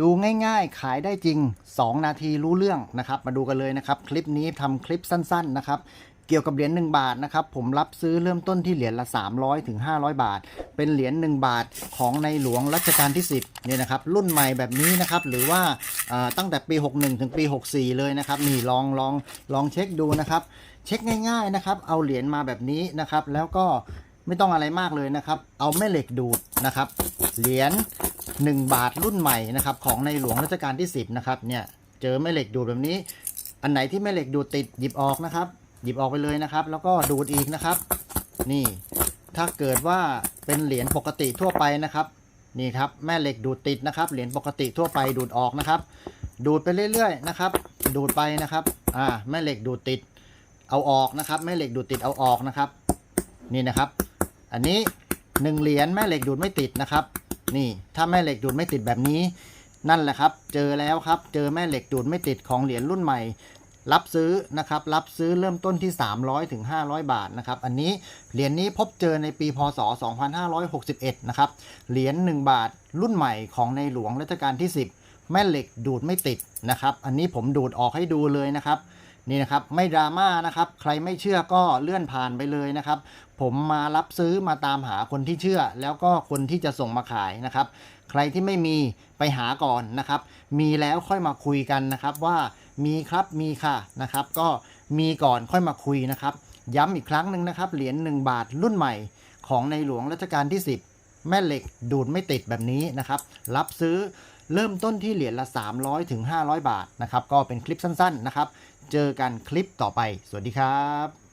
ดูง่ายๆ ขายได้จริง 2 นาทีรู้เรื่องนะครับ มาดูกันเลยนะครับ คลิปนี้ทำคลิปสั้น ๆ นะครับ เกี่ยวกับเหรียญ1บาทนะครับ ผมรับซื้อเริ่มต้นที่เหรียญละ 300ถึง500 บาท เป็นเหรียญ1บาทของในหลวงรัชกาลที่ 10เนี่ยนะครับ รุ่นใหม่แบบนี้นะครับ หรือว่าอ่าตั้งแต่ปี 61 ถึงปี 64 เลยนะครับนี่ลองลองลองเช็คดูนะครับ เช็คง่าย ๆ นะครับ เอาเหรียญมาแบบนี้นะครับ แล้วก็ไม่ต้องอะไรมากเลยนะครับ เอาแม่เหล็กดูดนะครับ เหรียญ 1 บาทรุ่นใหม่นะครับของในหลวงรัชกาลที่ 10นะครับเนี่ยเจอแม่เหล็กดูดแบบนี้ อันไหนที่แม่เหล็กดูดติดหยิบออกนะครับ หยิบออกไปเลยนะครับ แล้วก็ดูดอีกนะครับ นี่ ถ้าเกิดว่าเป็นเหรียญปกติทั่วไปนะครับนี่ครับแม่เหล็กดูดติดนะครับ เหรียญปกติทั่วไปดูดออกนะครับ ดูดไปเรื่อยๆนะครับ ดูดไปนะครับอ่าแม่เหล็กดูดติดเอาออกนะครับ แม่เหล็กดูดติดเอาออกนะครับ นี่นะครับ อันนี้หนึ่งเหรียญแม่เหล็กดูดไม่ติดนะครับ นี่ถ้าแม่เหล็กดูดไม่ติดแบบนี้ นั่นแหละครับ เจอแล้วครับ เจอแม่เหล็กดูดไม่ติดของเหรียญรุ่นใหม่ รับซื้อนะครับ รับซื้อเริ่มต้นที่ 300ถึง500 บาทนะครับ อันนี้เหรียญนี้พบเจอในปีพศ 2561 นะครับ เหรียญ1บาทรุ่นใหม่ของในหลวงรัชกาลที่ 10 แม่เหล็กดูดไม่ติดนะครับ อันนี้ผมดูดออกให้ดูเลยนะครับ นี่นะครับไม่ดราม่านะครับใครไม่เชื่อก็เลื่อนผ่านไปเลยนะครับ ผมมารับซื้อมาตามหาคนที่เชื่อ แล้วก็คนที่จะส่งมาขายนะครับ ใครที่ไม่มีไปหาก่อนนะครับ มีแล้วค่อยมาคุยกันนะครับว่ามีครับมีค่ะนะครับ ก็มีก่อนค่อยมาคุยนะครับ ย้ำอีกครั้งหนึ่งนะครับ เหรียญ1บาทรุ่นใหม่ของในหลวงรัชกาลที่ 10 แม่เหล็กดูดไม่ติดแบบนี้นะครับ รับซื้อ เริ่มต้นที่เหรียญละ 300ถึง500 บาทนะครับ ก็เป็นคลิปสั้นๆนะครับ เจอกันคลิปต่อไป สวัสดีครับ